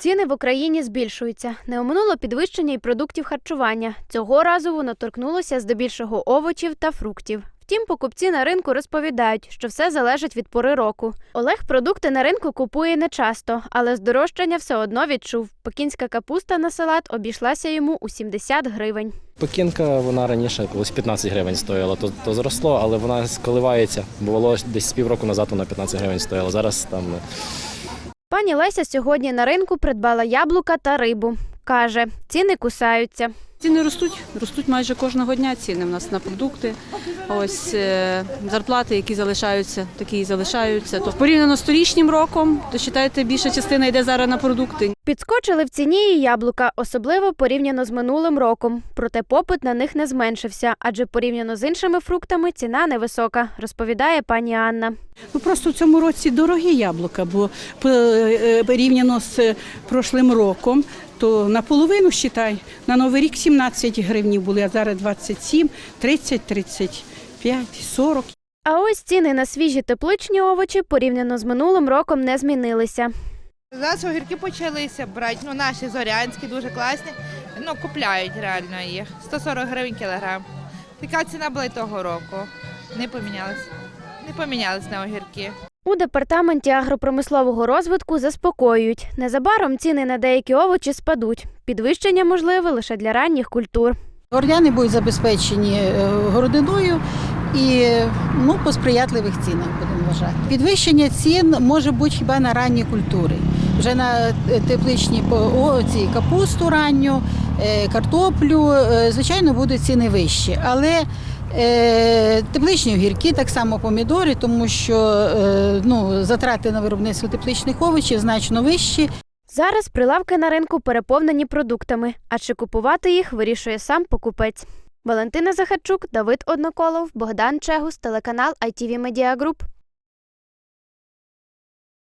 Ціни в Україні збільшуються. Не оминуло підвищення і продуктів харчування. Цього разу воно торкнулося здебільшого овочів та фруктів. Втім, покупці на ринку розповідають, що все залежить від пори року. Олег продукти на ринку купує нечасто, але здорожчання все одно відчув. Пекінська капуста на салат обійшлася йому у 70 гривень. Пекінка вона раніше колись 15 гривень стоїла, то, то зросло, але вона коливається. Бувало десь півроку назад вона 15 гривень стоїла. Зараз там Пані Леся сьогодні на ринку придбала яблука та рибу. Каже, ціни кусаються. Ціни ростуть, ростуть майже кожного дня ціни в нас на продукти. Ось е, зарплати, які залишаються, такі і залишаються. То порівняно з торічнім роком, то вважайте, більша частина йде зараз на продукти. Підскочили в ціні і яблука, особливо порівняно з минулим роком. Проте попит на них не зменшився, адже порівняно з іншими фруктами ціна невисока, розповідає пані Анна. Ну просто в цьому році дорогі яблука, бо е, порівняно з е, прошлим роком, то наполовину считай, на Новий рік 17 гривень були, а зараз 27, 30, 35, 40. А ось ціни на свіжі тепличні овочі порівняно з минулим роком не змінилися. Зараз огірки почалися брати, ну наші зорянські дуже класні. Ну, купляють реально їх. 140 гривень кілограм. Така ціна була й того року. Не помінялась. Не помінялись на огірки. У департаменті агропромислового розвитку заспокоюють. Незабаром ціни на деякі овочі спадуть. Підвищення можливе лише для ранніх культур. Городяни будуть забезпечені е, городиною і ну, по сприятливих цінах будемо вважати. Підвищення цін може бути хіба на ранні культури. Вже на е, тепличні по- о, ці, капусту ранню, е, картоплю, е, звичайно, будуть ціни вищі. Але тепличні огірки, так само помідори, тому що ну, затрати на виробництво тепличних овочів значно вищі. Зараз прилавки на ринку переповнені продуктами, а чи купувати їх вирішує сам покупець. Валентина Захарчук, Давид Одноколов, Богдан Чегус, телеканал ITV Media Group.